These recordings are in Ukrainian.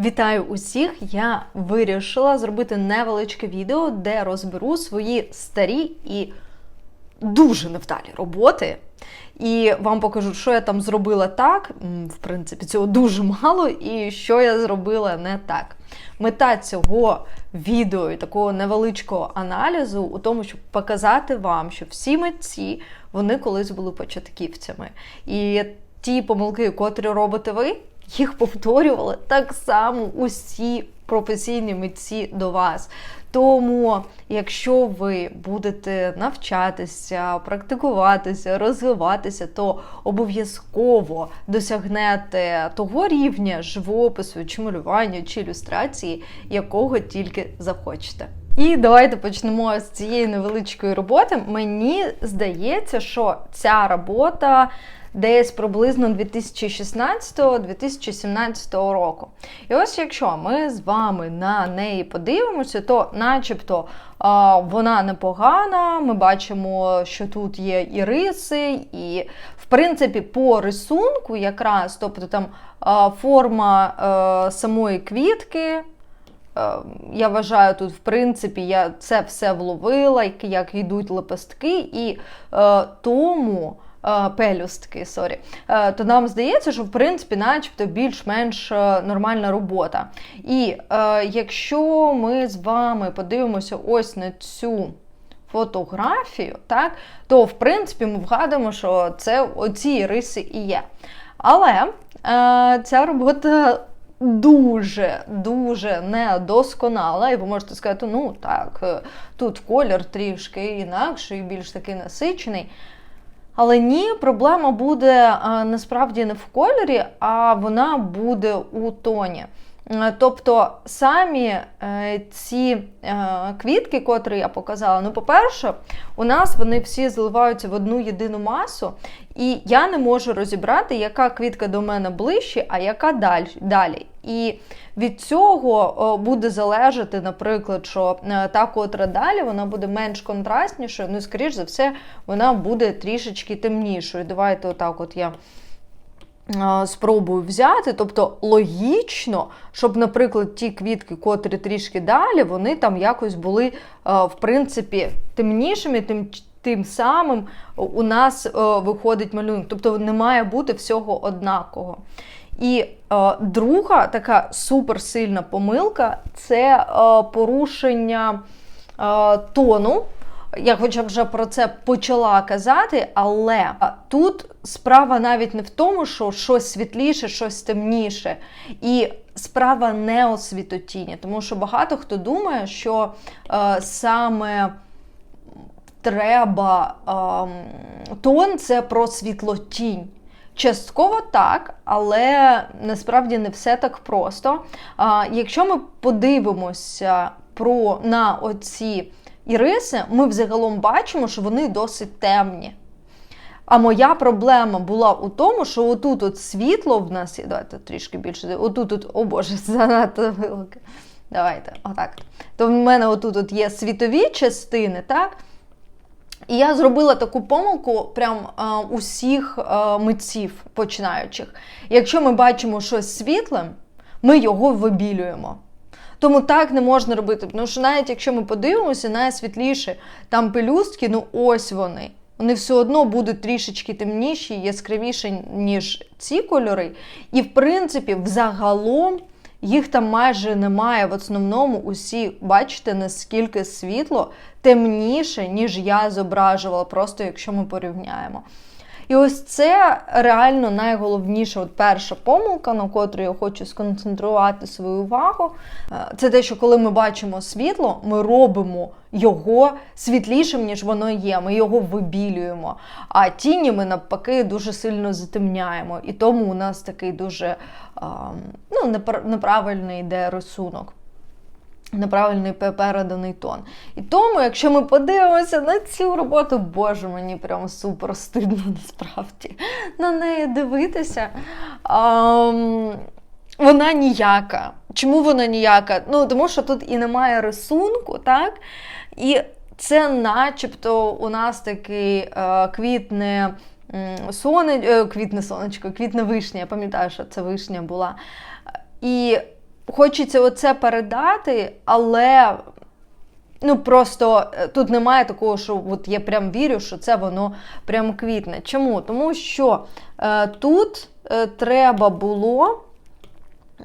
Вітаю усіх! Я вирішила зробити невеличке відео, де розберу свої старі і дуже невдалі роботи. І вам покажу, що я там зробила так. В принципі, цього дуже мало, і що я зробила не так. Мета цього відео і такого невеличкого аналізу у тому, щоб показати вам, що всі митці вони колись були початківцями. І ті помилки, котрі робите ви, їх повторювали так само усі професійні митці до вас. Тому, якщо ви будете навчатися, практикуватися, розвиватися, то обов'язково досягнете того рівня живопису, чи малювання, чи ілюстрації, якого тільки захочете. І давайте почнемо з цієї невеличкої роботи. Мені здається, що ця робота десь приблизно 2016-2017 року. І ось якщо ми з вами на неї подивимося, то начебто вона непогана. Ми бачимо, що тут є і риси, і в принципі по рисунку, якраз, тобто там форма самої квітки. Е, Я вважаю, тут, в принципі, я це все вловила, як, йдуть лепестки, і е, тому е, пелюстки, сорі, е, то нам здається, що в принципі, начебто, більш-менш е, нормальна робота. І е, якщо ми з вами подивимося ось на цю фотографію, так, то в принципі ми вгадуємо, що це оці риси і є. Але е, ця робота дуже дуже недосконала, і ви можете сказати, ну так, е, тут колір трішки інакший, більш такий насичений. Але ні, проблема буде е, насправді не в кольорі, а вона буде у тоні. Е, Тобто самі е, ці е, квітки, котрі я показала, ну, по-перше, у нас вони всі зливаються в одну єдину масу, і я не можу розібрати, яка квітка до мене ближче, а яка далі. І від цього буде залежати, наприклад, що та, котра далі, вона буде менш контрастнішою, ну скоріш за все, вона буде трішечки темнішою. Давайте отак от я спробую взяти. Тобто логічно, щоб, наприклад, ті квітки, котрі трішки далі, вони там якось були, е, в принципі, темнішими, тим, тим самим у нас е, виходить малюнок. Тобто не має бути всього однакового. І е, друга така суперсильна помилка це порушення тону. Я хоча б вже про це почала казати, але тут справа навіть не в тому, що щось світліше, щось темніше. І справа не у світотіні, тому що багато хто думає, що е, саме треба ем, тон це про світлотінь. Частково так, але насправді не все так просто. А, якщо ми подивимося про на оці іриси, ми взагалом бачимо, що вони досить темні. А моя проблема була у тому, що отут от світло в нас є. Давайте трішки більше. Отут, от, о Боже, занадто велике. Давайте, отак. То в мене отут от є світові частини, так? І я зробила таку помилку прям е, усіх е, митців починаючих. Якщо ми бачимо щось світлим, ми його вибілюємо. Тому так не можна робити. Тому що навіть якщо ми подивимося, найсвітліше там пелюстки, ну ось вони. Вони все одно будуть трішечки темніші, яскравіші, ніж ці кольори. І, в принципі, взагалом їх там майже немає. В основному усі бачите, наскільки світло темніше, ніж я зображувала, просто якщо ми порівняємо. І ось це реально найголовніша от перша помилка, на котру я хочу сконцентрувати свою увагу. Е, Це те, що коли ми бачимо світло, ми робимо його світлішим, ніж воно є. Ми його вибілюємо. А тіні ми навпаки дуже сильно затемняємо. І тому у нас такий дуже ем, ну, неправильний йде рисунок неправильний пе- переданий тон. І тому, якщо ми подивимося на цю роботу, боже, мені прям супер стидно насправді на неї дивитися. Ам, вона ніяка. Чому вона ніяка? Ну, тому що тут і немає рисунку, так? І це начебто у нас такий е, квітне. м, Соне, е, квітне сонечко, квітне вишня. Я пам'ятаю, що це вишня була. І хочеться оце передати, але ну просто е, тут немає такого, що от я прям вірю, що це воно прям квітне. Чому? Тому що е, тут е, треба було,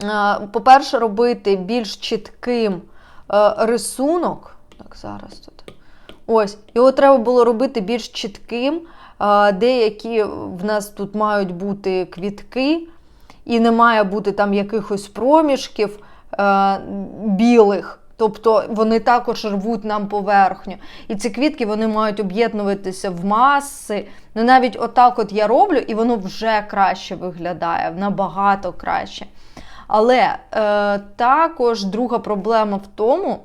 е, по-перше, робити більш чітким е, рисунок. Так, зараз тут. Ось, його треба було робити більш чітким. Е, Деякі в нас тут мають бути квітки, і не має бути там якихось проміжків е, білих. Тобто вони також рвуть нам поверхню. І ці квітки вони мають об'єднуватися в маси. Ну навіть отак от я роблю, і воно вже краще виглядає, набагато краще. Але е, також друга проблема в тому,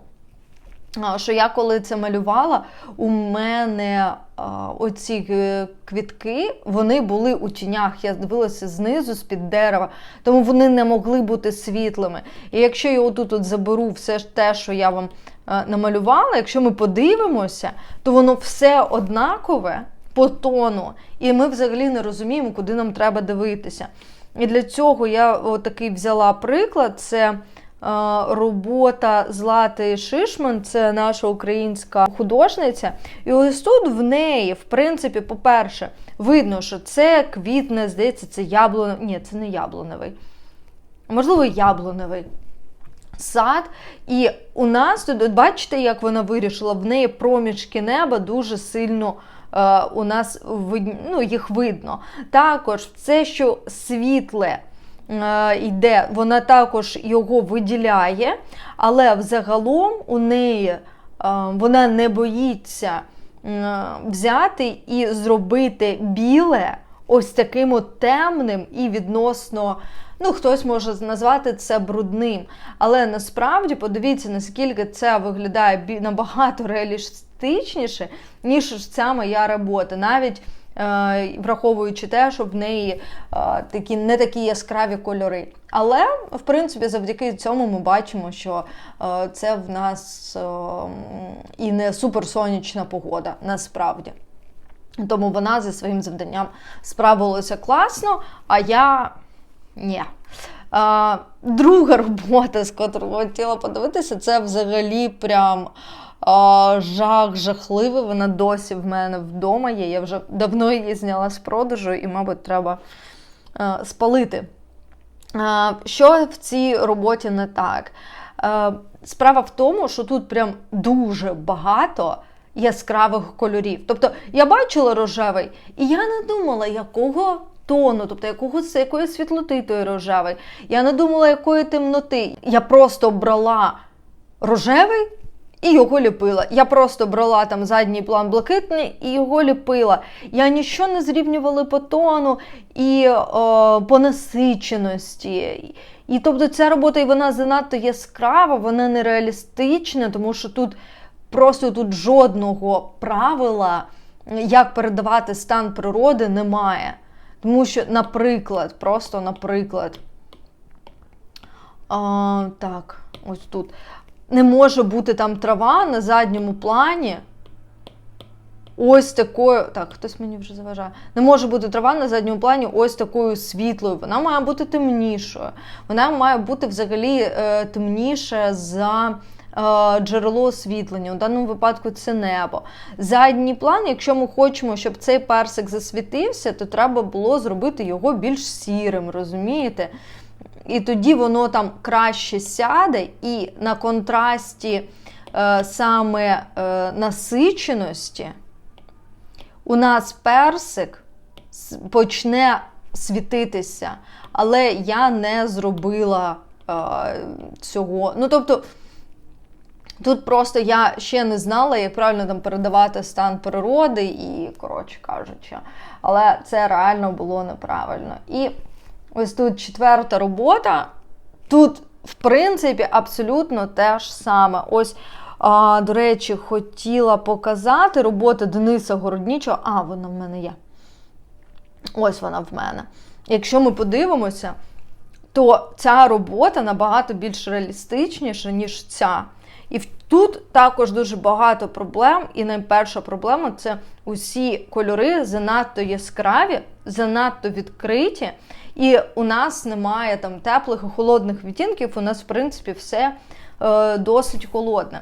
що я коли це малювала, у мене оці е, квітки вони були у тінях. Я дивилася знизу з-під дерева, тому вони не могли бути світлими. І якщо я отут от заберу все ж те, що я вам е, намалювала, якщо ми подивимося, то воно все однакове по тону, і ми взагалі не розуміємо, куди нам треба дивитися. І для цього я отакий взяла приклад. Це робота Злати Шишман, це наша українська художниця. І ось тут в неї, в принципі, по-перше, видно, що це квітне, здається, це яблуневий. Ні, це не яблуневий. Можливо, яблуневий. Сад, і у нас тут, бачите, як вона вирішила, в неї проміжки неба дуже сильно е, у нас ну, їх видно. Також це, що світле йде, вона також його виділяє, але взагалом у неї е, вона не боїться е, взяти і зробити біле ось таким от темним і відносно. Ну, хтось може назвати це брудним. Але насправді подивіться, наскільки це виглядає набагато реалістичніше, ніж ця моя робота. Навіть Е, враховуючи те, що в неї е, такі не такі яскраві кольори. Але, в принципі, завдяки цьому ми бачимо, що е, це в нас і не суперсонячна погода насправді. Тому вона зі своїм завданням справилася класно, а я ні. Друга робота, з котрою хотіла подивитися, це взагалі прям жах жахливий. Вона досі в мене вдома є. Я вже давно її зняла з продажу і, мабуть, треба е, спалити. Що в цій роботі не так? Е, справа в тому, що тут прям дуже багато. Яскравих кольорів. Тобто я бачила рожевий, і я не думала, якого тону, тобто якого, якої світлоти той рожевий. Я не думала, якої темноти. Я просто брала рожевий і його ліпила. Я просто брала там задній план блакитний і його ліпила. Я нічого не зрівнювала по тону і о, по насиченості. І тобто ця робота і вона занадто яскрава, вона нереалістична, тому що тут просто тут жодного правила, як передавати стан природи, немає. Тому що, наприклад, просто наприклад, а, так, ось тут не може бути там трава на задньому плані. Ось такою. Так, хтось мені вже заважає. Не може бути трава на задньому плані ось такою світлою. Вона має бути темнішою. Вона має бути взагалі е, темніше за е, джерело освітлення. У даному випадку це небо. Задній план, якщо ми хочемо, щоб цей персик засвітився, то треба було зробити його більш сірим, розумієте? І тоді воно там краще сяде, і на контрасті е, саме е, насиченості у нас персик почне світитися. Але я не зробила е, цього. Ну, тобто, тут просто я ще не знала, як правильно там передавати стан природи, і, коротше кажучи, але це реально було неправильно. І Ось тут четверта робота. Тут, в принципі, абсолютно те ж саме. Ось, до речі, хотіла показати робота Дениса Городнічого. А, вона в мене є. Ось вона в мене. Якщо ми подивимося, то ця робота набагато більш реалістичніша, ніж ця. І тут також дуже багато проблем. І найперша проблема це усі кольори занадто яскраві занадто відкриті, і у нас немає там теплих і холодних відтінків. У нас, в принципі, все е, досить холодне.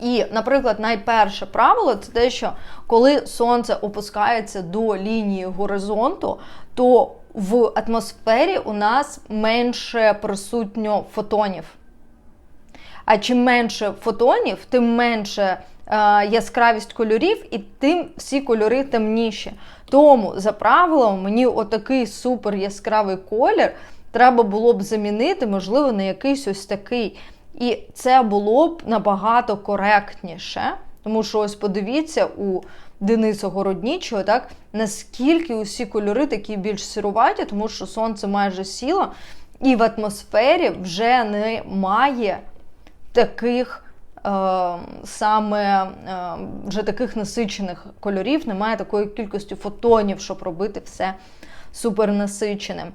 І, наприклад, найперше правило це те, що коли сонце опускається до лінії горизонту, то в атмосфері у нас менше присутньо фотонів. А чим менше фотонів, тим менше яскравість кольорів, і тим всі кольори темніші. Тому, за правилом, мені отакий супер яскравий колір треба було б замінити, можливо, на якийсь ось такий. І це було б набагато коректніше. Тому що ось подивіться у Дениса Городнічого, так, наскільки усі кольори такі більш сіруваті, тому що сонце майже сіло, і в атмосфері вже немає таких. Е, саме е, вже таких насичених кольорів, немає такої кількості фотонів, щоб робити все супернасиченим.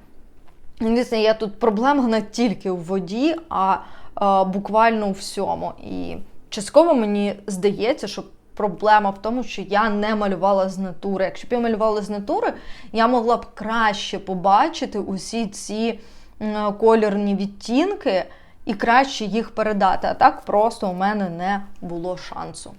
Звісно, я тут проблема не тільки в воді, а е, буквально у всьому. І частково мені здається, що проблема в тому, що я не малювала з натури. Якщо б я малювала з натури, я могла б краще побачити усі ці кольорні відтінки і краще їх передати. А так просто у мене не було шансу.